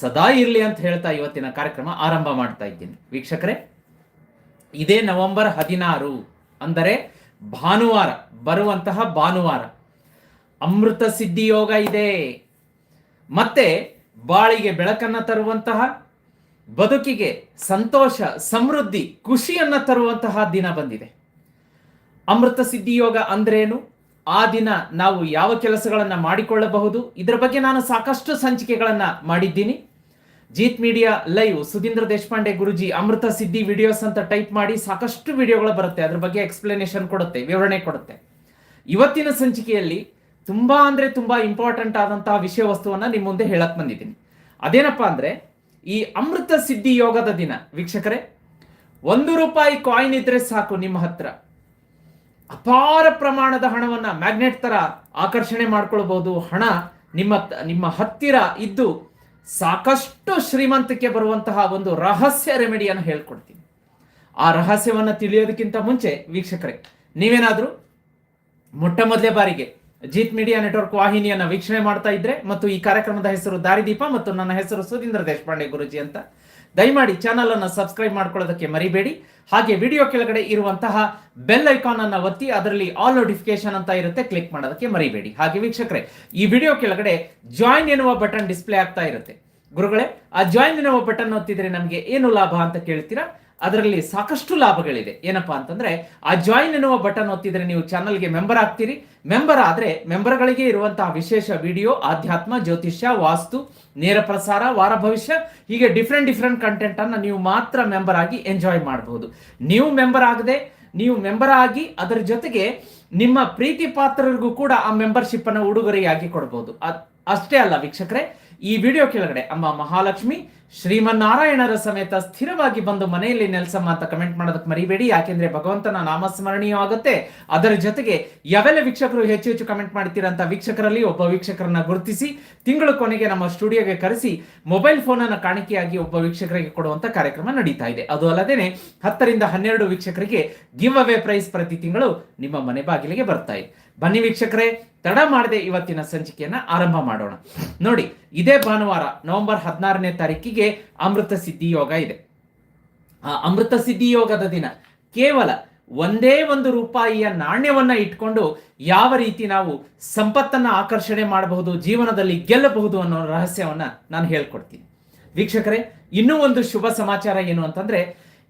ಸದಾ ಇರಲಿ ಅಂತ ಹೇಳ್ತಾ ಇವತ್ತಿನ ಕಾರ್ಯಕ್ರಮ ಆರಂಭ ಮಾಡ್ತಾ ಇದ್ದೀನಿ. ವೀಕ್ಷಕರೇ, ಇದೇ ನವೆಂಬರ್ ಹದಿನಾರು ಅಂದರೆ ಭಾನುವಾರ, ಬರುವಂತಹ ಭಾನುವಾರ. ಅಮೃತ ಸಿದ್ಧಿ ಯೋಗ ಇದೆ. ಮತ್ತೆ ಬಾಳಿಗೆ ಬೆಳಕನ್ನು ತರುವಂತಹ, ಬದುಕಿಗೆ ಸಂತೋಷ, ಸಮೃದ್ಧಿ, ಖುಷಿಯನ್ನು ತರುವಂತಹ ದಿನ ಬಂದಿದೆ. ಅಮೃತ ಸಿದ್ಧಿ ಯೋಗ ಅಂದ್ರೇನು? ಆ ದಿನ ನಾವು ಯಾವ ಕೆಲಸಗಳನ್ನು ಮಾಡಿಕೊಳ್ಳಬಹುದು? ಇದರ ಬಗ್ಗೆ ನಾನು ಸಾಕಷ್ಟು ಸಂಚಿಕೆಗಳನ್ನು ಮಾಡಿದ್ದೀನಿ. Jeet media live Sudhindra Deshpande Guruji Amrutha Siddhi videos ಅಂತ ಟೈಪ್ ಮಾಡಿ ಸಾಕಷ್ಟು ವಿಡಿಯೋಗಳು ಬರುತ್ತೆ. ಅದ್ರ ಬಗ್ಗೆ ಎಕ್ಸ್ಪ್ಲನೇಷನ್ ಕೊಡುತ್ತೆ, ವಿವರಣೆ ಕೊಡುತ್ತೆ. ಇವತ್ತಿನ ಸಂಚಿಕೆಯಲ್ಲಿ ತುಂಬಾ ಅಂದ್ರೆ ತುಂಬಾ ಇಂಪಾರ್ಟೆಂಟ್ ಆದಂತಹ ವಿಷಯ ವಸ್ತುವನ್ನ ನಿಮ್ಮ ಮುಂದೆ ಹೇಳಕ್ ಬಂದಿದ್ದೀನಿ. ಅದೇನಪ್ಪಾ ಅಂದ್ರೆ ಈ ಅಮೃತ ಸಿದ್ಧಿ ಯೋಗದ ದಿನ, ವೀಕ್ಷಕರೇ, ಒಂದು ರೂಪಾಯಿ ಕಾಯಿನ್ ಇದ್ರೆ ಸಾಕು ನಿಮ್ಮ ಹತ್ರ. ಅಪಾರ ಪ್ರಮಾಣದ ಹಣವನ್ನ ಮ್ಯಾಗ್ನೆಟ್ ತರ ಆಕರ್ಷಣೆ ಮಾಡ್ಕೊಳ್ಬೋದು ಹಣ ನಿಮ್ಮ ನಿಮ್ಮ ಹತ್ತಿರ ಇದ್ದು ಸಾಕಷ್ಟು ಶ್ರೀಮಂತಕ್ಕೆ ಬರುವಂತಹ ಒಂದು ರಹಸ್ಯ ರೆಮಿಡಿಯನ್ನು ಹೇಳ್ಕೊಡ್ತೀನಿ. ಆ ರಹಸ್ಯವನ್ನು ತಿಳಿಯೋದಕ್ಕಿಂತ ಮುಂಚೆ ವೀಕ್ಷಕರೇ, ನೀವೇನಾದರೂ ಮೊಟ್ಟ ಮೊದಲೇ ಬಾರಿಗೆ ಜೀತ್ ಮೀಡಿಯಾ ನೆಟ್ವರ್ಕ್ ವಾಹಿನಿಯನ್ನ ವೀಕ್ಷಣೆ ಮಾಡ್ತಾ ಇದ್ರೆ ಮತ್ತು ಈ ಕಾರ್ಯಕ್ರಮದ ಹೆಸರು ದಾರಿದೀಪ ಮತ್ತು ನನ್ನ ಹೆಸರು ಸುಧೀಂದ್ರ ದೇಶಪಾಂಡೆ ಗುರುಜಿ ಅಂತ. ದಯಮಾಡಿ ಚಾನಲ್ ಅನ್ನು ಸಬ್ಸ್ಕ್ರೈಬ್ ಮಾಡ್ಕೊಳ್ಳೋದಕ್ಕೆ ಮರಿಬೇಡಿ. ಹಾಗೆ ವಿಡಿಯೋ ಕೆಳಗಡೆ ಇರುವಂತಹ ಬೆಲ್ ಐಕಾನ್ ಅನ್ನ ಒತ್ತಿ ಅದರಲ್ಲಿ ಆಲ್ ನೋಟಿಫಿಕೇಶನ್ ಅಂತ ಇರುತ್ತೆ ಕ್ಲಿಕ್ ಮಾಡೋದಕ್ಕೆ ಮರಿಬೇಡಿ. ಹಾಗೆ ವೀಕ್ಷಕರೇ, ಈ ವಿಡಿಯೋ ಕೆಳಗಡೆ ಜಾಯಿನ್ ಎನ್ನುವ ಬಟನ್ ಡಿಸ್ಪ್ಲೇ ಆಗ್ತಾ ಇರುತ್ತೆ. ಗುರುಗಳೇ, ಆ ಜಾಯಿನ್ ಎನ್ನುವ ಬಟನ್ ಒತ್ತಿದ್ರೆ ನಮಗೆ ಏನು ಲಾಭ ಅಂತ ಕೇಳ್ತೀರಾ? ಅದರಲ್ಲಿ ಸಾಕಷ್ಟು ಲಾಭಗಳಿದೆ. ಏನಪ್ಪಾ ಅಂತಂದ್ರೆ, ಆ ಜಾಯಿನ್ ಎನ್ನುವ ಬಟನ್ ಒತ್ತಿದ್ರೆ ನೀವು ಚಾನಲ್ಗೆ ಮೆಂಬರ್ ಆಗ್ತೀರಿ. ಮೆಂಬರ್ ಆದ್ರೆ ಮೆಂಬರ್ಗಳಿಗೆ ಇರುವಂತಹ ವಿಶೇಷ ವಿಡಿಯೋ ಆಧ್ಯಾತ್ಮ, ಜ್ಯೋತಿಷ್ಯ, ವಾಸ್ತು, ನೇರ ಪ್ರಸಾರ, ವಾರ ಭವಿಷ್ಯ, ಹೀಗೆ ಡಿಫ್ರೆಂಟ್ ಡಿಫ್ರೆಂಟ್ ಕಂಟೆಂಟ್ ಅನ್ನ ನೀವು ಮಾತ್ರ ಮೆಂಬರ್ ಆಗಿ ಎಂಜಾಯ್ ಮಾಡಬಹುದು ನೀವು ಮೆಂಬರ್ ಆಗದೆ, ನೀವು ಮೆಂಬರ್ ಆಗಿ ಅದರ ಜೊತೆಗೆ ನಿಮ್ಮ ಪ್ರೀತಿ ಪಾತ್ರರಿಗೂ ಕೂಡ ಆ ಮೆಂಬರ್ಶಿಪ್ ಅನ್ನು ಉಡುಗೊರೆಯಾಗಿ ಕೊಡಬಹುದು ಅಷ್ಟೇ ಅಲ್ಲ ವೀಕ್ಷಕರೇ, ಈ ವಿಡಿಯೋ ಕೆಳಗಡೆ, ಅಮ್ಮ ಮಹಾಲಕ್ಷ್ಮಿ ಶ್ರೀಮನ್ನಾರಾಯಣರ ಸಮೇತ ಸ್ಥಿರವಾಗಿ ಬಂದು ಮನೆಯಲ್ಲಿ ನೆಲೆಸಮ್ಮ ಅಂತ ಕಮೆಂಟ್ ಮಾಡೋದಕ್ಕೆ ಮರಿಬೇಡಿ. ಯಾಕೆಂದ್ರೆ ಭಗವಂತನ ನಾಮಸ್ಮರಣೀಯ ಆಗುತ್ತೆ. ಅದರ ಜೊತೆಗೆ ಯಾವೆಲ್ಲ ವೀಕ್ಷಕರು ಹೆಚ್ಚು ಹೆಚ್ಚು ಕಮೆಂಟ್ ಮಾಡ್ತೀರಾ ವೀಕ್ಷಕರಲ್ಲಿ ಒಬ್ಬ ವೀಕ್ಷಕರನ್ನ ಗುರುತಿಸಿ, ತಿಂಗಳ ಕೊನೆಗೆ ನಮ್ಮ ಸ್ಟುಡಿಯೋಗೆ ಕರೆಸಿ ಮೊಬೈಲ್ ಫೋನ್ ಅನ್ನ ಕಾಣಿಕೆಯಾಗಿ ಒಬ್ಬ ವೀಕ್ಷಕರಿಗೆ ಕೊಡುವಂತ ಕಾರ್ಯಕ್ರಮ ನಡೀತಾ ಇದೆ. ಅದು ಅಲ್ಲದೆ ಹತ್ತರಿಂದ ಹನ್ನೆರಡು ವೀಕ್ಷಕರಿಗೆ ಗಿವ್ ಅವೇ ಪ್ರೈಸ್ ಪ್ರತಿ ತಿಂಗಳು ನಿಮ್ಮ ಮನೆ ಬಾಗಿಲಿಗೆ ಬರ್ತಾ ಇದೆ. ಬನ್ನಿ ವೀಕ್ಷಕರೇ, ತಡ ಮಾಡದೆ ಇವತ್ತಿನ ಸಂಚಿಕೆಯನ್ನ ಆರಂಭ ಮಾಡೋಣ. ನೋಡಿ, ಇದೇ ಭಾನುವಾರ, ನವೆಂಬರ್ ಹದಿನಾರನೇ ತಾರೀಕಿಗೆ ಅಮೃತ ಸಿದ್ಧಿ ಯೋಗ ಇದೆ. ಆ ಅಮೃತ ಸಿದ್ಧಿ ಯೋಗದ ದಿನ ಕೇವಲ ಒಂದೇ ಒಂದು ರೂಪಾಯಿಯ ನಾಣ್ಯವನ್ನ ಇಟ್ಕೊಂಡು ಯಾವ ರೀತಿ ನಾವು ಸಂಪತ್ತನ್ನ ಆಕರ್ಷಣೆ ಮಾಡಬಹುದು, ಜೀವನದಲ್ಲಿ ಗೆಲ್ಲಬಹುದು ಅನ್ನೋ ರಹಸ್ಯವನ್ನ ನಾನು ಹೇಳ್ಕೊಡ್ತೀನಿ. ವೀಕ್ಷಕರೇ, ಇನ್ನೂ ಒಂದು ಶುಭ ಸಮಾಚಾರ ಏನು ಅಂತಂದ್ರೆ,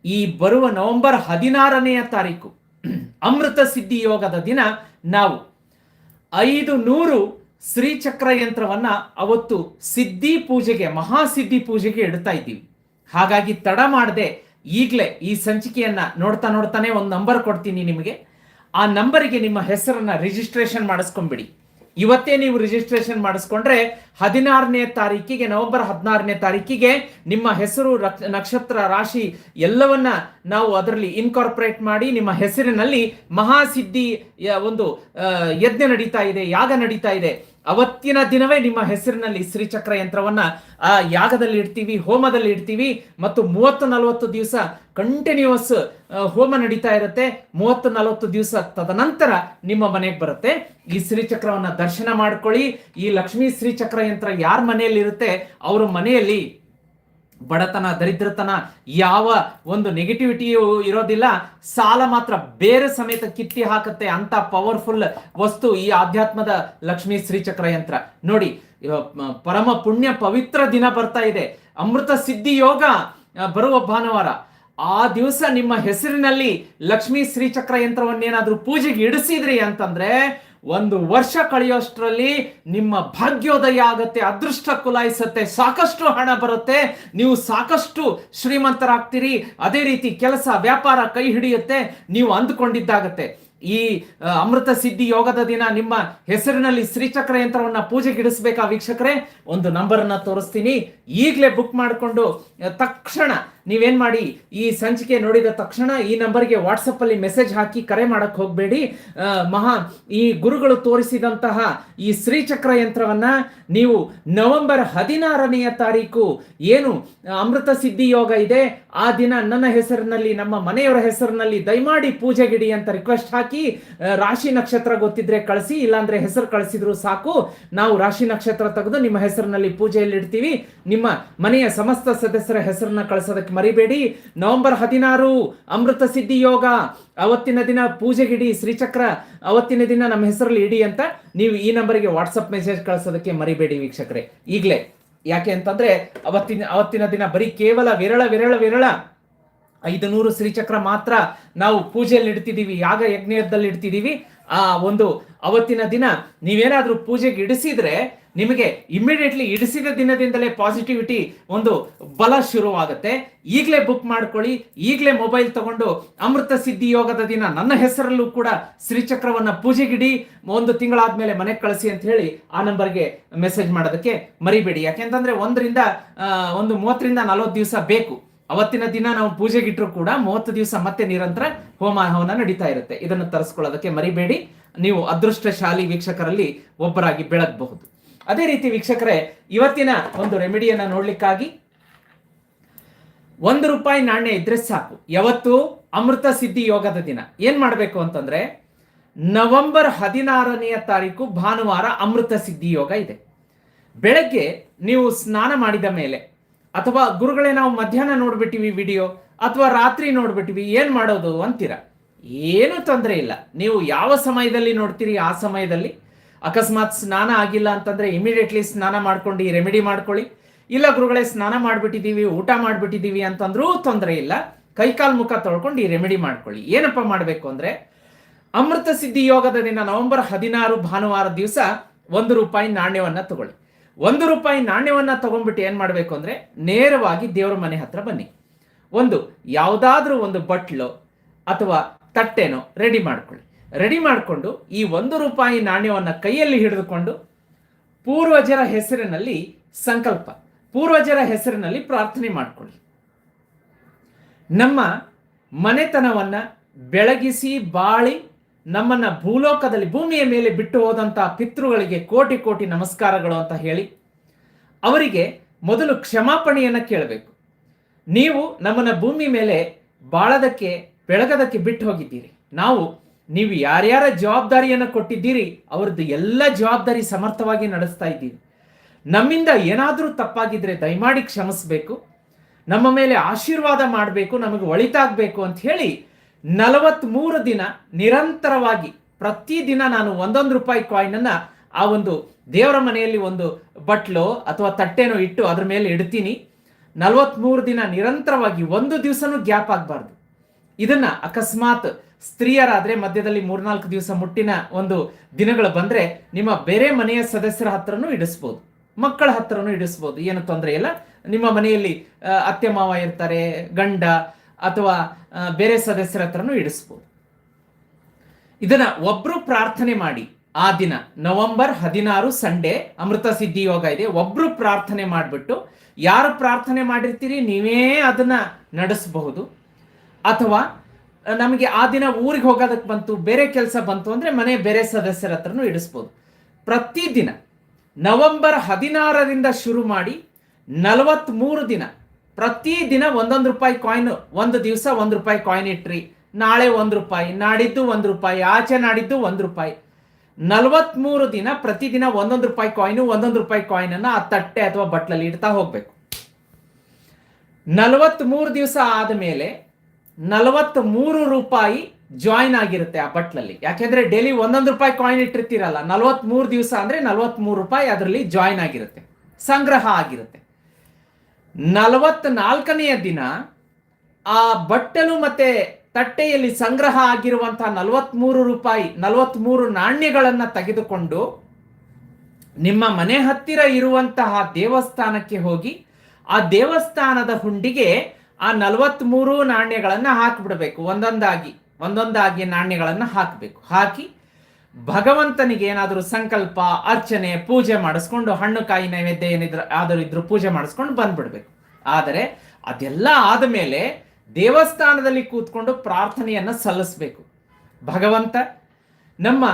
ಈ ಬರುವ ನವೆಂಬರ್ ಹದಿನಾರನೆಯ ತಾರೀಕು, ಅಮೃತ ಸಿದ್ಧಿ ಯೋಗದ ದಿನ ನಾವು ಐದು ನೂರು ಶ್ರೀಚಕ್ರ ಯಂತ್ರವನ್ನ ಅವತ್ತು ಸಿದ್ಧಿ ಪೂಜೆಗೆ, ಮಹಾಸಿದ್ಧಿ ಪೂಜೆಗೆ ಇಡ್ತಾ ಇದ್ದೀವಿ. ಹಾಗಾಗಿ ತಡ ಮಾಡದೆ ಈಗಲೇ ಈ ಸಂಚಿಕೆಯನ್ನ ನೋಡ್ತಾ ನೋಡ್ತಾನೆ ಒಂದು ನಂಬರ್ ಕೊಡ್ತೀನಿ ನಿಮಗೆ. ಆ ನಂಬರಿಗೆ ನಿಮ್ಮ ಹೆಸರನ್ನ ರಿಜಿಸ್ಟ್ರೇಷನ್ ಮಾಡಿಸ್ಕೊಂಡ್ಬಿಡಿ. ಇವತ್ತೇ ನೀವು ರಿಜಿಸ್ಟ್ರೇಷನ್ ಮಾಡಿಸ್ಕೊಂಡ್ರೆ ಹದಿನಾರನೇ ತಾರೀಕಿಗೆ, ನವೆಂಬರ್ ಹದಿನಾರನೇ ತಾರೀಕಿಗೆ ನಿಮ್ಮ ಹೆಸರು ನಕ್ಷತ್ರ, ರಾಶಿ ಎಲ್ಲವನ್ನ ನಾವು ಅದರಲ್ಲಿ ಇನ್ಕಾರ್ಪೊರೇಟ್ ಮಾಡಿ ನಿಮ್ಮ ಹೆಸರಿನಲ್ಲಿ ಮಹಾಸಿದ್ಧಿ ಒಂದು ಯಜ್ಞ ನಡೀತಾ ಇದೆ, ಯಾಗ ನಡೀತಾ ಇದೆ. ಅವತ್ತಿನ ದಿನವೇ ನಿಮ್ಮ ಹೆಸರಿನಲ್ಲಿ ಶ್ರೀಚಕ್ರ ಯಂತ್ರವನ್ನ, ಆ, ಯಾಗದಲ್ಲಿ ಇಡ್ತೀವಿ, ಹೋಮದಲ್ಲಿ ಇಡ್ತೀವಿ, ಮತ್ತು ಮೂವತ್ತು ನಲವತ್ತು ದಿವಸ ಕಂಟಿನ್ಯೂಸ್ ಹೋಮ ನಡೀತಾ ಇರುತ್ತೆ. ಮೂವತ್ತು ನಲವತ್ತು ದಿವಸ ತದನಂತರ ನಿಮ್ಮ ಮನೆಗೆ ಬರುತ್ತೆ. ಈ ಶ್ರೀಚಕ್ರವನ್ನ ದರ್ಶನ ಮಾಡ್ಕೊಳ್ಳಿ. ಈ ಲಕ್ಷ್ಮೀ ಶ್ರೀಚಕ್ರ ಯಂತ್ರ ಯಾರ ಮನೆಯಲ್ಲಿ ಇರುತ್ತೆ ಅವರ ಮನೆಯಲ್ಲಿ ಬಡತನ, ದರಿದ್ರತನ ಯಾವ ಒಂದು ನೆಗೆಟಿವಿಟಿಯು ಇರೋದಿಲ್ಲ. ಸಾಲ ಮಾತ್ರ ಬೇರೆ ಸಮೇತ ಕಿತ್ತಿ ಹಾಕುತ್ತೆ ಅಂತ ಪವರ್ಫುಲ್ ವಸ್ತು ಈ ಆಧ್ಯಾತ್ಮದ ಲಕ್ಷ್ಮೀ ಶ್ರೀಚಕ್ರ ಯಂತ್ರ. ನೋಡಿ ಪರಮ ಪುಣ್ಯ ಪವಿತ್ರ ದಿನ ಬರ್ತಾ ಇದೆ. ಅಮೃತ ಸಿದ್ಧಿ ಯೋಗ ಬರುವ ಭಾನುವಾರ. ಆ ದಿವಸ ನಿಮ್ಮ ಹೆಸರಿನಲ್ಲಿ ಲಕ್ಷ್ಮೀ ಶ್ರೀಚಕ್ರ ಯಂತ್ರವನ್ನೇನಾದ್ರೂ ಪೂಜೆಗೆ ಇಡಿಸಿದ್ರಿ ಅಂತಂದ್ರೆ ಒಂದು ವರ್ಷ ಕಳೆಯೋಷ್ಟರಲ್ಲಿ ನಿಮ್ಮ ಭಾಗ್ಯೋದಯ ಆಗತ್ತೆ, ಅದೃಷ್ಟ ಕುಲಾಯಿಸುತ್ತೆ, ಸಾಕಷ್ಟು ಹಣ ಬರುತ್ತೆ, ನೀವು ಸಾಕಷ್ಟು ಶ್ರೀಮಂತರಾಗ್ತೀರಿ, ಅದೇ ರೀತಿ ಕೆಲಸ, ವ್ಯಾಪಾರ ಕೈ ಹಿಡಿಯುತ್ತೆ, ನೀವು ಅಂದುಕೊಂಡಿದ್ದಾಗತ್ತೆ. ಈ ಅಮೃತ ಸಿದ್ಧಿ ಯೋಗದ ದಿನ ನಿಮ್ಮ ಹೆಸರಿನಲ್ಲಿ ಶ್ರೀಚಕ್ರ ಯಂತ್ರವನ್ನ ಪೂಜೆಗಿಡಿಸ್ಬೇಕಾ ವೀಕ್ಷಕರೇ? ಒಂದು ನಂಬರ್ ಅನ್ನ ತೋರಿಸ್ತೀನಿ. ಈಗಲೇ ಬುಕ್ ಮಾಡಿಕೊಂಡು ತಕ್ಷಣ ನೀವೇನ್ ಮಾಡಿ ಈ ಸಂಚಿಕೆ ನೋಡಿದ ತಕ್ಷಣ ಈ ನಂಬರ್ಗೆ ವಾಟ್ಸಪ್ಪಲ್ಲಿ ಮೆಸೇಜ್ ಹಾಕಿ ಕರೆ ಮಾಡಕ್ ಹೋಗಬೇಡಿ. ಮಹಾ, ಈ ಗುರುಗಳು ತೋರಿಸಿದಂತಹ ಈ ಶ್ರೀಚಕ್ರ ಯಂತ್ರವನ್ನ ನೀವು ನವೆಂಬರ್ ಹದಿನಾರನೆಯ ತಾರೀಕು ಏನು ಅಮೃತ ಸಿದ್ಧಿ ಯೋಗ ಇದೆ, ಆ ದಿನ ನನ್ನ ಹೆಸರಿನಲ್ಲಿ, ನಮ್ಮ ಮನೆಯವರ ಹೆಸರಿನಲ್ಲಿ ದಯಮಾಡಿ ಪೂಜೆಗಿಡಿ ಅಂತ ರಿಕ್ವೆಸ್ಟ್ ಹಾಕಿ ರಾಶಿ ನಕ್ಷತ್ರ ಗೊತ್ತಿದ್ರೆ ಕಳಿಸಿ, ಇಲ್ಲಾಂದ್ರೆ ಹೆಸರು ಕಳಿಸಿದ್ರು ಸಾಕು. ನಾವು ರಾಶಿ ನಕ್ಷತ್ರ ತೆಗೆದು ನಿಮ್ಮ ಹೆಸರಿನಲ್ಲಿ ಪೂಜೆಯಲ್ಲಿ ಇಡ್ತೀವಿ. ನಿಮ್ಮ ಮನೆಯ ಸಮಸ್ತ ಸದಸ್ಯರ ಹೆಸರನ್ನ ಕಳಿಸೋದಕ್ಕೆ ಮರಿಬೇಡಿ. ನವೆಂಬರ್ ಹದಿನಾರು ಅಮೃತ ಸಿದ್ಧಿ ಯೋಗ. ಅವತ್ತಿನ ದಿನ ಪೂಜೆಗಿಡಿ ಶ್ರೀಚಕ್ರ. ಅವತ್ತಿನ ದಿನ ನಮ್ಮ ಹೆಸರಲ್ಲಿ ಇಡಿ ಅಂತ ನೀವು ಈ ನಂಬರ್ಗೆ ವಾಟ್ಸಪ್ ಮೆಸೇಜ್ ಕಳಿಸೋದಕ್ಕೆ ಮರಿಬೇಡಿ ವೀಕ್ಷಕರೆ. ಈಗಲೇ. ಯಾಕೆ ಅಂತಂದ್ರೆ ಅವತ್ತಿನ ಅವತ್ತಿನ ದಿನ ಬರೀ ಕೇವಲ ವಿರಳ ವಿರಳ ವಿರಳ ಐದು ನೂರು ಶ್ರೀಚಕ್ರ ಮಾತ್ರ ನಾವು ಪೂಜೆಯಲ್ಲಿ ಇಡ್ತಿದ್ದೀವಿ ಯಾಗ ಯಜ್ಞದಲ್ಲಿ ಇಡ್ತಿದ್ದೀವಿ ಆ ಒಂದು ಅವತ್ತಿನ ದಿನ ನೀವೇನಾದ್ರೂ ಪೂಜೆಗೆ ಇಡಿಸಿದ್ರೆ ನಿಮಗೆ ಇಮಿಡಿಯೇಟ್ಲಿ ಇಡಿಸಿದ ದಿನದಿಂದಲೇ ಪಾಸಿಟಿವಿಟಿ ಒಂದು ಬಲ ಶುರುವಾಗುತ್ತೆ. ಈಗಲೇ ಬುಕ್ ಮಾಡ್ಕೊಳ್ಳಿ, ಈಗಲೇ ಮೊಬೈಲ್ ತಗೊಂಡು ಅಮೃತ ಸಿದ್ಧಿ ಯೋಗದ ದಿನ ನನ್ನ ಹೆಸರಲ್ಲೂ ಕೂಡ ಶ್ರೀಚಕ್ರವನ್ನ ಪೂಜೆಗಿಡಿ, ಒಂದು ತಿಂಗಳಾದ್ಮೇಲೆ ಮನೆಗೆ ಕಳಿಸಿ ಅಂತ ಹೇಳಿ ಆ ನಂಬರ್ಗೆ ಮೆಸೇಜ್ ಮಾಡೋದಕ್ಕೆ ಮರಿಬೇಡಿ. ಯಾಕೆಂತಂದ್ರೆ ಒಂದರಿಂದ ಒಂದು ಮೂವತ್ತರಿಂದ ನಲವತ್ತು ದಿವಸ ಬೇಕು. ಅವತ್ತಿನ ದಿನ ನಾವು ಪೂಜೆಗಿಟ್ರು ಕೂಡ ಮೂವತ್ತು ದಿವಸ ಮತ್ತೆ ನಿರಂತರ ಹೋಮ ಹವನ ನಡೀತಾ ಇರುತ್ತೆ. ಇದನ್ನು ತರಿಸ್ಕೊಳ್ಳೋದಕ್ಕೆ ಮರಿಬೇಡಿ. ನೀವು ಅದೃಷ್ಟಶಾಲಿ ವೀಕ್ಷಕರಲ್ಲಿ ಒಬ್ಬರಾಗಿ ಬೆಳಗಬಹುದು. ಅದೇ ರೀತಿ ವೀಕ್ಷಕರೇ, ಇವತ್ತಿನ ಒಂದು ರೆಮಿಡಿಯನ್ನ ನೋಡಲಿಕ್ಕಾಗಿ ಒಂದು ರೂಪಾಯಿ ನಾಣ್ಯ ಇದ್ರೆ ಸಾಕು. ಯಾವತ್ತು? ಅಮೃತ ಸಿದ್ಧಿ ಯೋಗದ ದಿನ. ಏನು ಮಾಡಬೇಕು ಅಂತಂದ್ರೆ, ನವೆಂಬರ್ ಹದಿನಾರನೆಯ ತಾರೀಕು ಭಾನುವಾರ ಅಮೃತ ಸಿದ್ಧಿ ಯೋಗ ಇದೆ. ಬೆಳಗ್ಗೆ ನೀವು ಸ್ನಾನ ಮಾಡಿದ ಮೇಲೆ, ಅಥವಾ ಗುರುಗಳೇ ನಾವು ಮಧ್ಯಾಹ್ನ ನೋಡ್ಬಿಟ್ಟಿವಿ ವಿಡಿಯೋ ಅಥವಾ ರಾತ್ರಿ ನೋಡ್ಬಿಟ್ಟಿವಿ, ಏನು ಮಾಡೋದು ಅಂತೀರ? ಏನು ತೊಂದರೆ ಇಲ್ಲ. ನೀವು ಯಾವ ಸಮಯದಲ್ಲಿ ನೋಡ್ತೀರಿ ಆ ಸಮಯದಲ್ಲಿ? ಅಕಸ್ಮಾತ್ ಸ್ನಾನ ಆಗಿಲ್ಲ ಅಂತಂದ್ರೆ ಇಮಿಡಿಯೇಟ್ಲಿ ಸ್ನಾನ ಮಾಡ್ಕೊಂಡು ಈ ರೆಮಿಡಿ ಮಾಡ್ಕೊಳ್ಳಿ. ಇಲ್ಲ ಗುರುಗಳೇ, ಸ್ನಾನ ಮಾಡಿಬಿಟ್ಟಿದ್ದೀವಿ ಊಟ ಮಾಡಿಬಿಟ್ಟಿದ್ದೀವಿ ಅಂತಂದ್ರೂ ತೊಂದರೆ ಇಲ್ಲ. ಕೈಕಾಲ್ ಮುಖ ತೊಳ್ಕೊಂಡು ಈ ರೆಮಿಡಿ ಮಾಡ್ಕೊಳ್ಳಿ. ಏನಪ್ಪ ಮಾಡಬೇಕು ಅಂದ್ರೆ, ಅಮೃತ ಸಿದ್ಧಿ ಯೋಗದ ದಿನ ನವೆಂಬರ್ ಹದಿನಾರು ಭಾನುವಾರ ದಿವಸ ಒಂದು ರೂಪಾಯಿ ನಾಣ್ಯವನ್ನ ತಗೊಳ್ಳಿ. ಒಂದು ರೂಪಾಯಿ ನಾಣ್ಯವನ್ನ ತಗೊಂಡ್ಬಿಟ್ಟು ಏನು ಮಾಡಬೇಕು ಅಂದ್ರೆ, ನೇರವಾಗಿ ದೇವರ ಮನೆ ಹತ್ರ ಬನ್ನಿ. ಒಂದು, ಯಾವುದಾದ್ರೂ ಒಂದು ಬಟ್ಲು ಅಥವಾ ತಟ್ಟೆನೋ ರೆಡಿ ಮಾಡ್ಕೊಳ್ಳಿ. ರೆಡಿ ಮಾಡಿಕೊಂಡು ಈ ಒಂದು ರೂಪಾಯಿ ನಾಣ್ಯವನ್ನು ಕೈಯಲ್ಲಿ ಹಿಡಿದುಕೊಂಡು ಪೂರ್ವಜರ ಹೆಸರಿನಲ್ಲಿ ಸಂಕಲ್ಪ, ಪೂರ್ವಜರ ಹೆಸರಿನಲ್ಲಿ ಪ್ರಾರ್ಥನೆ ಮಾಡಿಕೊಳ್ಳಿ. ನಮ್ಮ ಮನೆತನವನ್ನು ಬೆಳಗಿಸಿ ಬಾಳಿ ನಮ್ಮನ್ನು ಭೂಲೋಕದಲ್ಲಿ ಭೂಮಿಯ ಮೇಲೆ ಬಿಟ್ಟು ಹೋದಂತಹ ಪಿತೃಗಳಿಗೆ ಕೋಟಿ ಕೋಟಿ ನಮಸ್ಕಾರಗಳು ಅಂತ ಹೇಳಿ ಅವರಿಗೆ ಮೊದಲು ಕ್ಷಮಾಪಣೆಯನ್ನು ಕೇಳಬೇಕು. ನೀವು ನಮ್ಮನ್ನು ಭೂಮಿ ಮೇಲೆ ಬಾಳದಕ್ಕೆ, ಬೆಳಗದಕ್ಕೆ ಬಿಟ್ಟು ಹೋಗಿದ್ದೀರಿ. ನಾವು ನೀವು ಯಾರ್ಯಾರ ಜವಾಬ್ದಾರಿಯನ್ನು ಕೊಟ್ಟಿದ್ದೀರಿ, ಅವ್ರದ್ದು ಎಲ್ಲ ಜವಾಬ್ದಾರಿ ಸಮರ್ಥವಾಗಿ ನಡೆಸ್ತಾ ಇದ್ದೀವಿ ನಮ್ಮಿಂದ ಏನಾದರೂ ತಪ್ಪಾಗಿದ್ರೆ ದಯಮಾಡಿ ಕ್ಷಮಿಸ್ಬೇಕು. ನಮ್ಮ ಮೇಲೆ ಆಶೀರ್ವಾದ ಮಾಡಬೇಕು, ನಮಗೆ ಒಳಿತಾಗಬೇಕು ಅಂತ ಹೇಳಿ ನಲವತ್ಮೂರು ದಿನ ನಿರಂತರವಾಗಿ ಪ್ರತಿದಿನ ನಾನು ಒಂದೊಂದು ರೂಪಾಯಿ ಕಾಯಿನನ್ನು ಆ ಒಂದು ದೇವರ ಮನೆಯಲ್ಲಿ ಒಂದು ಬಟ್ಲು ಅಥವಾ ತಟ್ಟೆನೋ ಇಟ್ಟು ಅದ್ರ ಮೇಲೆ ಇಡ್ತೀನಿ. ನಲವತ್ಮೂರು ದಿನ ನಿರಂತರವಾಗಿ ಒಂದು ದಿವಸನೂ ಗ್ಯಾಪ್ ಆಗಬಾರ್ದು. ಇದನ್ನ ಅಕಸ್ಮಾತ್ ಸ್ತ್ರೀಯರಾದ್ರೆ ಮಧ್ಯದಲ್ಲಿ ಮೂರ್ನಾಲ್ಕು ದಿವಸ ಮುಟ್ಟಿನ ಒಂದು ದಿನಗಳು ಬಂದ್ರೆ ನಿಮ್ಮ ಬೇರೆ ಮನೆಯ ಸದಸ್ಯರ ಹತ್ರನೂ ಇಡಿಸ್ಬೋದು, ಮಕ್ಕಳ ಹತ್ರನೂ ಇಡಿಸ್ಬೋದು, ಏನು ತೊಂದರೆ ಇಲ್ಲ. ನಿಮ್ಮ ಮನೆಯಲ್ಲಿ ಅತ್ತೆ ಮಾವ ಇರ್ತಾರೆ, ಗಂಡ ಅಥವಾ ಬೇರೆ ಸದಸ್ಯರ ಹತ್ರನೂ ಇಡಿಸ್ಬೋದು. ಇದನ್ನ ಒಬ್ರು ಪ್ರಾರ್ಥನೆ ಮಾಡಿ, ಆ ದಿನ ನವೆಂಬರ್ ಹದಿನಾರು ಸಂಡೇ ಅಮೃತ ಸಿದ್ಧಿ ಯೋಗ ಇದೆ, ಒಬ್ರು ಪ್ರಾರ್ಥನೆ ಮಾಡಿಬಿಟ್ಟು, ಯಾರು ಪ್ರಾರ್ಥನೆ ಮಾಡಿರ್ತೀರಿ, ನೀವೇ ಅದನ್ನ ನಡೆಸಬಹುದು. ಅಥವಾ ನಮಗೆ ಆ ದಿನ ಊರಿಗೆ ಹೋಗೋದಕ್ಕೆ ಬಂತು, ಬೇರೆ ಕೆಲಸ ಬಂತು ಅಂದ್ರೆ ಮನೆ ಬೇರೆ ಸದಸ್ಯರ ಹತ್ರನೂ ಇಡಿಸ್ಬೋದು. ಪ್ರತಿದಿನ ನವೆಂಬರ್ ಹದಿನಾರರಿಂದ ಶುರು ಮಾಡಿ ನಲವತ್ತ್ಮೂರು ದಿನ ಪ್ರತಿದಿನ ಒಂದೊಂದು ರೂಪಾಯಿ ಕಾಯಿನ್ ಒಂದು ದಿವಸ ಒಂದು ರೂಪಾಯಿ ಕಾಯಿನ್ ಇಟ್ರಿ. ನಾಳೆ ಒಂದು ರೂಪಾಯಿ, ನಾಡಿದ್ದು ಒಂದು ರೂಪಾಯಿ, ಆಚೆ ನಾಡಿದ್ದು ಒಂದು ರೂಪಾಯಿ. ನಲವತ್ಮೂರು ದಿನ ಪ್ರತಿದಿನ ಒಂದೊಂದು ರೂಪಾಯಿ ಕಾಯಿನು ಒಂದೊಂದು ರೂಪಾಯಿ ಕಾಯಿನ್ ಅನ್ನ ಆ ತಟ್ಟೆ ಅಥವಾ ಬಟ್ಲಲ್ಲಿ ಇಡ್ತಾ ಹೋಗಬೇಕು. ನಲವತ್ತ್ಮೂರು ದಿವಸ ಆದಮೇಲೆ ನಲವತ್ಮೂರು ರೂಪಾಯಿ ಜಾಯಿನ್ ಆಗಿರುತ್ತೆ ಆ ಬಟ್ಲಲ್ಲಿ. ಯಾಕೆಂದ್ರೆ ಡೈಲಿ ಒಂದೊಂದು ರೂಪಾಯಿ ಕಾಯಿನ್ ಇಟ್ಟಿರ್ತೀರಲ್ಲ, ನಲವತ್ಮೂರು ದಿವಸ ಅಂದ್ರೆ ನಲವತ್ಮೂರು ರೂಪಾಯಿ ಅದರಲ್ಲಿ ಜಾಯಿನ್ ಆಗಿರುತ್ತೆ, ಸಂಗ್ರಹ ಆಗಿರುತ್ತೆ. ನಲವತ್ನಾಲ್ಕನೆಯ ದಿನ ಆ ಬಟ್ಟಲು ಮತ್ತೆ ತಟ್ಟೆಯಲ್ಲಿ ಸಂಗ್ರಹ ಆಗಿರುವಂತಹ ನಲವತ್ಮೂರು ರೂಪಾಯಿ, ನಲವತ್ಮೂರು ನಾಣ್ಯಗಳನ್ನ ತೆಗೆದುಕೊಂಡು ನಿಮ್ಮ ಮನೆ ಹತ್ತಿರ ಇರುವಂತಹ ದೇವಸ್ಥಾನಕ್ಕೆ ಹೋಗಿ ಆ ದೇವಸ್ಥಾನದ ಹುಂಡಿಗೆ ಆ ನಲವತ್ಮೂರು ನಾಣ್ಯಗಳನ್ನು ಹಾಕಿಬಿಡಬೇಕು. ಒಂದೊಂದಾಗಿ ಒಂದೊಂದಾಗಿ ನಾಣ್ಯಗಳನ್ನು ಹಾಕಬೇಕು. ಹಾಕಿ ಭಗವಂತನಿಗೆ ಏನಾದರೂ ಸಂಕಲ್ಪ, ಅರ್ಚನೆ, ಪೂಜೆ ಮಾಡಿಸ್ಕೊಂಡು ಹಣ್ಣು, ಕಾಯಿ, ನೈವೇದ್ಯ ಏನಿದ್ರು, ಆದರೂ ಇದ್ರು ಪೂಜೆ ಮಾಡಿಸ್ಕೊಂಡು ಬಂದ್ಬಿಡ್ಬೇಕು. ಆದರೆ ಅದೆಲ್ಲ ಆದಮೇಲೆ ದೇವಸ್ಥಾನದಲ್ಲಿ ಕೂತ್ಕೊಂಡು ಪ್ರಾರ್ಥನೆಯನ್ನು ಸಲ್ಲಿಸಬೇಕು. ಭಗವಂತ, ನಮ್ಮ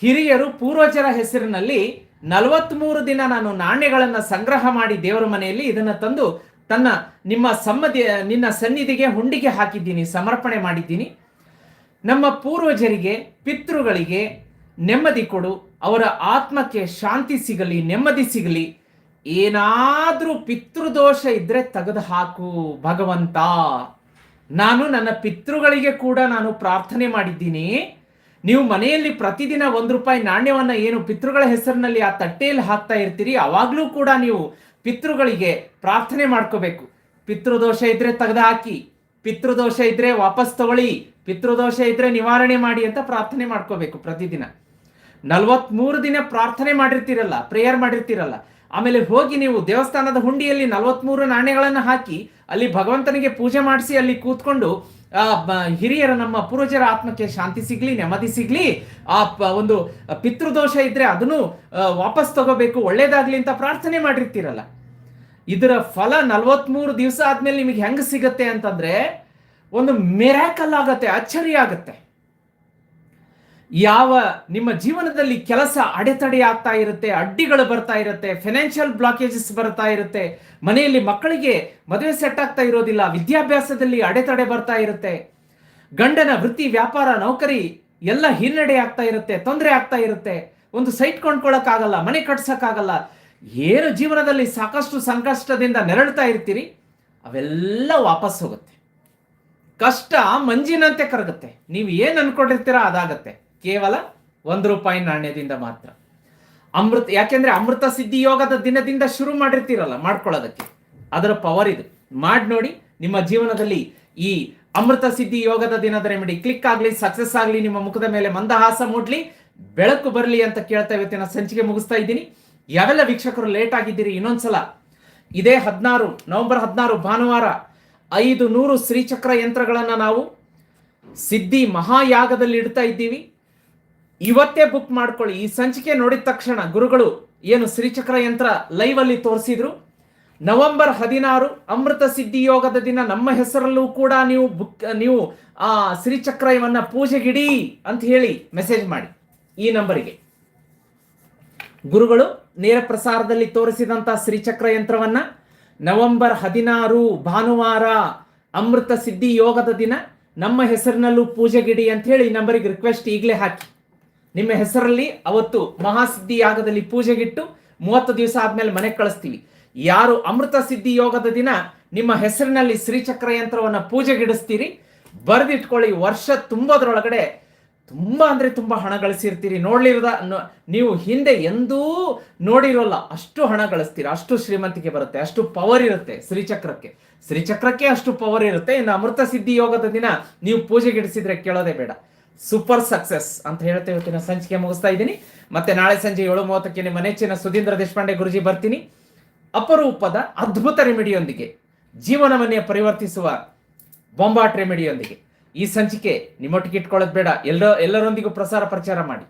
ಹಿರಿಯರು ಪೂರ್ವಜರ ಹೆಸರಿನಲ್ಲಿ ನಲವತ್ತ್ಮೂರು ದಿನ ನಾನು ನಾಣ್ಯಗಳನ್ನು ಸಂಗ್ರಹ ಮಾಡಿ ದೇವರ ಮನೆಯಲ್ಲಿ ಇದನ್ನು ತಂದು ತನ್ನ ನಿಮ್ಮ ಸಮ್ಮತಿ, ನಿನ್ನ ಸನ್ನಿಧಿಗೆ ಹುಂಡಿಗೆ ಹಾಕಿದ್ದೀನಿ, ಸಮರ್ಪಣೆ ಮಾಡಿದ್ದೀನಿ. ನಮ್ಮ ಪೂರ್ವಜರಿಗೆ, ಪಿತೃಗಳಿಗೆ ನೆಮ್ಮದಿ ಕೊಡು. ಅವರ ಆತ್ಮಕ್ಕೆ ಶಾಂತಿ ಸಿಗಲಿ, ನೆಮ್ಮದಿ ಸಿಗಲಿ. ಏನಾದರೂ ಪಿತೃದೋಷ ಇದ್ರೆ ತೆಗೆದು ಹಾಕು, ಭಗವಂತ. ನಾನು ನನ್ನ ಪಿತೃಗಳಿಗೆ ಕೂಡ ನಾನು ಪ್ರಾರ್ಥನೆ ಮಾಡಿದ್ದೀನಿ. ನೀವು ಮನೆಯಲ್ಲಿ ಪ್ರತಿದಿನ ಒಂದು ರೂಪಾಯಿ ನಾಣ್ಯವನ್ನ ಏನು ಪಿತೃಗಳ ಹೆಸರಿನಲ್ಲಿ ಆ ತಟ್ಟೆಯಲ್ಲಿ ಹಾಕ್ತಾ ಇರ್ತೀರಿ, ಅವಾಗಲೂ ಕೂಡ ನೀವು ಪಿತೃಗಳಿಗೆ ಪ್ರಾರ್ಥನೆ ಮಾಡ್ಕೋಬೇಕು. ಪಿತೃದೋಷ ಇದ್ರೆ ತೆಗೆದು ಹಾಕಿ ಪಿತೃದೋಷ ಇದ್ರೆ ವಾಪಸ್ ತಗೊಳ್ಳಿ, ಪಿತೃದೋಷ ಇದ್ರೆ ನಿವಾರಣೆ ಮಾಡಿ ಅಂತ ಪ್ರಾರ್ಥನೆ ಮಾಡ್ಕೋಬೇಕು ಪ್ರತಿದಿನ. ನಲ್ವತ್ಮೂರು ದಿನ ಪ್ರಾರ್ಥನೆ ಮಾಡಿರ್ತೀರಲ್ಲ, ಪ್ರೇಯರ್ ಮಾಡಿರ್ತೀರಲ್ಲ, ಆಮೇಲೆ ಹೋಗಿ ನೀವು ದೇವಸ್ಥಾನದ ಹುಂಡಿಯಲ್ಲಿ ನಲವತ್ಮೂರು ನಾಣ್ಯಗಳನ್ನು ಹಾಕಿ, ಅಲ್ಲಿ ಭಗವಂತನಿಗೆ ಪೂಜೆ ಮಾಡಿಸಿ ಅಲ್ಲಿ ಕೂತ್ಕೊಂಡು ಹಿರಿಯರ ನಮ್ಮ ಪೂರ್ವಜರ ಆತ್ಮಕ್ಕೆ ಶಾಂತಿ ಸಿಗ್ಲಿ, ನೆಮ್ಮದಿ ಸಿಗ್ಲಿ, ಆ ಒಂದು ಪಿತೃದೋಷ ಇದ್ರೆ ಅದನ್ನು ವಾಪಸ್ ತಗೋಬೇಕು, ಒಳ್ಳೇದಾಗ್ಲಿ ಅಂತ ಪ್ರಾರ್ಥನೆ ಮಾಡಿರ್ತೀರಲ್ಲ. ಇದರ ಫಲ ನಲವತ್ಮೂರು ದಿವಸ ಆದ್ಮೇಲೆ ನಿಮಗೆ ಹೆಂಗೆ ಸಿಗತ್ತೆ ಅಂತಂದ್ರೆ, ಒಂದು ಮೆರಾಕಲ್ ಆಗತ್ತೆ ಅಚ್ಚರಿ ಆಗತ್ತೆ ಯಾವ ನಿಮ್ಮ ಜೀವನದಲ್ಲಿ ಕೆಲಸ ಅಡೆತಡೆ ಆಗ್ತಾ ಇರುತ್ತೆ, ಅಡ್ಡಿಗಳು ಬರ್ತಾ ಇರುತ್ತೆ ಫೈನಾನ್ಷಿಯಲ್ ಬ್ಲಾಕೇಜಸ್ ಬರ್ತಾ ಇರುತ್ತೆ, ಮನೆಯಲ್ಲಿ ಮಕ್ಕಳಿಗೆ ಮದುವೆ ಸೆಟ್ ಆಗ್ತಾ ಇರೋದಿಲ್ಲ, ವಿದ್ಯಾಭ್ಯಾಸದಲ್ಲಿ ಅಡೆತಡೆ ಬರ್ತಾ ಇರುತ್ತೆ, ಗಂಡನ ವೃತ್ತಿ, ವ್ಯಾಪಾರ, ನೌಕರಿ ಎಲ್ಲ ಹಿನ್ನಡೆ ಆಗ್ತಾ ಇರುತ್ತೆ, ತೊಂದರೆ ಆಗ್ತಾ ಇರುತ್ತೆ, ಒಂದು ಸೈಟ್ ಕೊಂಡ್ಕೊಳಕ್ಕಾಗಲ್ಲ, ಮನೆ ಕಟ್ಸೋಕ್ಕಾಗಲ್ಲ, ಏನು ಜೀವನದಲ್ಲಿ ಸಾಕಷ್ಟು ಸಂಕಷ್ಟದಿಂದ ನೆರಳ್ತಾ ಇರ್ತೀರಿ? ಅವೆಲ್ಲ ವಾಪಸ್ ಹೋಗುತ್ತೆ. ಕಷ್ಟ ಮಂಜಿನಂತೆ ಕರಗುತ್ತೆ. ನೀವು ಏನು ಅನ್ಕೊಂಡಿರ್ತೀರಾ ಅದಾಗತ್ತೆ. ಕೇವಲ ಒಂದು ರೂಪಾಯಿ ನಾಣ್ಯದಿಂದ ಮಾತ್ರ. ಅಮೃತ, ಯಾಕೆಂದ್ರೆ ಅಮೃತ ಸಿದ್ಧಿ ಯೋಗದ ದಿನದಿಂದ ಶುರು ಮಾಡಿರ್ತೀರಲ್ಲ, ಮಾಡ್ಕೊಳ್ಳೋದಕ್ಕೆ. ಅದರ ಪವರ್ ಇದು. ಮಾಡಿ ನೋಡಿ, ನಿಮ್ಮ ಜೀವನದಲ್ಲಿ ಈ ಅಮೃತ ಸಿದ್ಧಿ ಯೋಗದ ದಿನದ ರೆಮಿಡಿ ಕ್ಲಿಕ್ ಆಗಲಿ ಸಕ್ಸಸ್ ಆಗಲಿ, ನಿಮ್ಮ ಮುಖದ ಮೇಲೆ ಮಂದಹಾಸ ಮೂಡ್ಲಿ, ಬೆಳಕು ಬರಲಿ ಅಂತ ಕೇಳ್ತಾ ಇವತ್ತಿನ ಸಂಚಿಕೆ ಮುಗಿಸ್ತಾ ಇದ್ದೀನಿ. ಯಾವೆಲ್ಲ ವೀಕ್ಷಕರು ಲೇಟ್ ಆಗಿದ್ದೀರಿ, ಇನ್ನೊಂದ್ಸಲ, ಇದೇ ಹದಿನಾರು, ನವೆಂಬರ್ ಹದಿನಾರು, ಭಾನುವಾರ, ಐದು ನೂರು ಶ್ರೀಚಕ್ರ ಯಂತ್ರಗಳನ್ನು ನಾವು ಸಿದ್ಧಿ ಮಹಾಯಾಗದಲ್ಲಿ ಇಡ್ತಾ ಇದ್ದೀವಿ. ಇವತ್ತೇ ಬುಕ್ ಮಾಡ್ಕೊಳ್ಳಿ. ಈ ಸಂಚಿಕೆ ನೋಡಿದ ತಕ್ಷಣ ಗುರುಗಳು ಏನು ಶ್ರೀಚಕ್ರ ಯಂತ್ರ ಲೈವ್ ಅಲ್ಲಿ ತೋರಿಸಿದ್ರು. ನವೆಂಬರ್ ಹದಿನಾರು ಅಮೃತ ಸಿದ್ಧಿ ಯೋಗದ ದಿನ. ನಮ್ಮ ಹೆಸರಲ್ಲೂ ಕೂಡ ನೀವು ಬುಕ್ ನೀವು, ಆ ಶ್ರೀಚಕ್ರವನ್ನ ಪೂಜೆಗಿಡಿ ಅಂತ ಹೇಳಿ ಮೆಸೇಜ್ ಮಾಡಿ ಈ ನಂಬರಿಗೆ ಗುರುಗಳು, ನೇರ ಪ್ರಸಾರದಲ್ಲಿ ತೋರಿಸಿದಂತ ಶ್ರೀಚಕ್ರ ಯಂತ್ರವನ್ನ ನವೆಂಬರ್ ಹದಿನಾರು ಭಾನುವಾರ ಅಮೃತ ಸಿದ್ಧಿ ಯೋಗದ ದಿನ. ನಮ್ಮ ಹೆಸರಿನಲ್ಲೂ ಪೂಜೆಗಿಡಿ ಅಂತ ಹೇಳಿ ನಂಬರಿಗೆ ರಿಕ್ವೆಸ್ಟ್ ಈಗಲೇ ಹಾಕಿ. ನಿಮ್ಮ ಹೆಸರಲ್ಲಿ ಅವತ್ತು ಮಹಾಸಿದ್ಧಿ ಯಾಗದಲ್ಲಿ ಪೂಜೆಗಿಟ್ಟು ಮೂವತ್ತು ದಿವಸ ಆದ್ಮೇಲೆ ಮನೆಗೆ ಕಳಿಸ್ತೀವಿ. ಯಾರು ಅಮೃತ ಸಿದ್ಧಿ ಯೋಗದ ದಿನ, ನಿಮ್ಮ ಹೆಸರಿನಲ್ಲಿ ಶ್ರೀಚಕ್ರ ಯಂತ್ರವನ್ನ ಪೂಜೆಗಿಡಿಸ್ತೀರಿ. ಬರೆದಿಟ್ಕೊಳ್ಳಿ, ವರ್ಷ ತುಂಬೋದ್ರೊಳಗಡೆ ತುಂಬಾ ಅಂದ್ರೆ ತುಂಬಾ ಹಣ ಗಳಿಸಿರ್ತೀರಿ. ನೋಡ್ಲಿರದ ನೀವು ಹಿಂದೆ ಎಂದೂ ನೋಡಿರೋಲ್ಲ, ಅಷ್ಟು ಹಣ ಗಳಿಸ್ತೀರ. ಅಷ್ಟು ಶ್ರೀಮಂತಿಕೆ ಬರುತ್ತೆ, ಅಷ್ಟು ಪವರ್ ಇರುತ್ತೆ ಶ್ರೀಚಕ್ರಕ್ಕೆ. ಶ್ರೀಚಕ್ರಕ್ಕೆ ಅಷ್ಟು ಪವರ್ ಇರುತ್ತೆ. ಇನ್ನು ಅಮೃತ ಸಿದ್ಧಿ ಯೋಗದ ದಿನ ನೀವು ಪೂಜೆಗಿಡಿಸಿದ್ರೆ ಕೇಳೋದೇ ಬೇಡ. ಸೂಪರ್ ಸಕ್ಸಸ್ ಅಂತ ಹೇಳ್ತಾ ಇವತ್ತಿನ ಸಂಚಿಕೆ ಮುಗಿಸ್ತಾ ಇದ್ದೀನಿ. ಮತ್ತೆ ನಾಳೆ ಸಂಜೆ ಏಳು ಮೂವತ್ತಕ್ಕೆ ನಿಮ್ಮ ನೆಚ್ಚಿನ ಸುಧೀಂದ್ರ ದೇಶಪಾಂಡೆ ಗುರುಜಿ ಬರ್ತೀನಿ. ಅಪರೂಪದ ಅದ್ಭುತ ರೆಮಿಡಿಯೊಂದಿಗೆ, ಜೀವನವನ್ನೇ ಪರಿವರ್ತಿಸುವ ಬೊಂಬಾಟ್ ರೆಮಿಡಿಯೊಂದಿಗೆ. ಈ ಸಂಚಿಕೆ ನಿಮ್ಮೊಟ್ಟಿಗೆ ಇಟ್ಕೊಳ್ಳೋದು ಬೇಡ. ಎಲ್ಲ, ಎಲ್ಲರೊಂದಿಗೂ ಪ್ರಸಾರ ಪ್ರಚಾರ ಮಾಡಿ.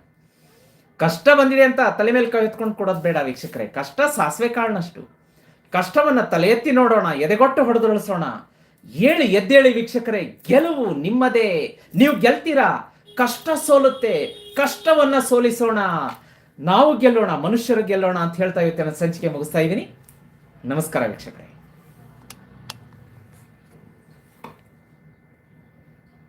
ಕಷ್ಟ ಬಂದಿದೆ ಅಂತ ತಲೆ ಮೇಲೆ ಕೈ ಎತ್ಕೊಂಡು ಕೊಡೋದು ಬೇಡ ವೀಕ್ಷಕರೇ. ಕಷ್ಟ ಸಾಸಿವೆ ಕಾಳನಷ್ಟು ಕಷ್ಟವನ್ನು ತಲೆ ಎತ್ತಿ ನೋಡೋಣ, ಎದೆಗೊಟ್ಟು ಹೊಡೆದೊಳಿಸೋಣ ಏಳಿ ಎದ್ದೇಳಿ ವೀಕ್ಷಕರೇ, ಗೆಲುವು ನಿಮ್ಮದೇ. ನೀವು ಗೆಲ್ತೀರಾ? ಕಷ್ಟ ಸೋಲುತ್ತೆ, ಕಷ್ಟವನ್ನ ಸೋಲಿಸೋಣ. ನಾವು ಗೆಲ್ಲೋಣ, ಮನುಷ್ಯರು ಗೆಲ್ಲೋಣ ಅಂತ ಹೇಳ್ತಾ ಇವತ್ತಿನ ಸಂಚಿಕೆ ಮುಗಿಸ್ತಾ ಇದ್ದೀನಿ. ನಮಸ್ಕಾರ ವೀಕ್ಷಕರೇ.